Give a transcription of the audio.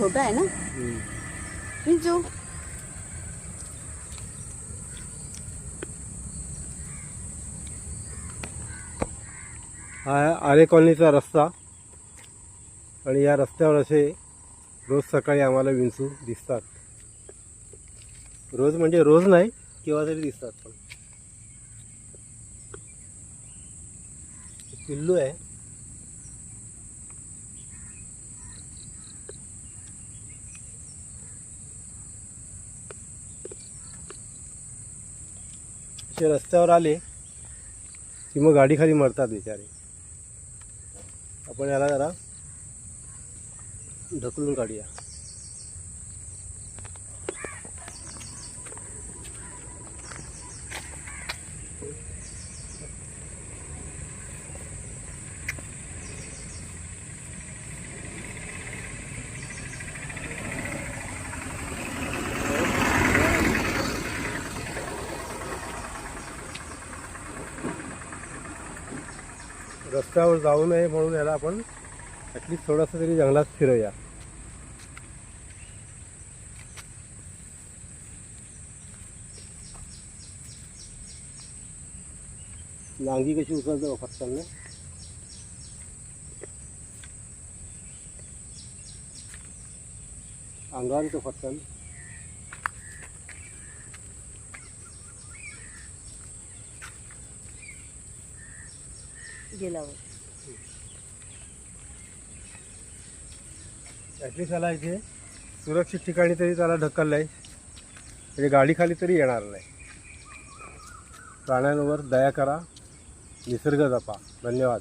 छोटा आहे ना? पिंचू. हा आरे कॉलनीचा रस्ता. आणि या रस्त्यावर असे रोज सकाळी आम्हाला विंचू दिसतात. रोज म्हणजे रोज नाही केव्हा तरी दिसतात पण. पिल्लू आहे. ते रस्त्यावर आले की मग गाडी खाली मरतात बिचारे. आपण याला जरा ढकलून काढूया. रस्त्यावर जाऊ नये म्हणून याला आपण ॲटलिस्ट थोडंसं तरी जंगलात फिरूया नांगी कशी उचलतो फटकन ना अंगावर येतो फटकन गेल्यावर. ॲटलिस्ट त्याला इथे सुरक्षित ठिकाणी तरी त्याला ढकललं आहे म्हणजे गाडी खाली तरी येणार नाही. प्राण्यांवर दया करा. निसर्ग जपा. धन्यवाद.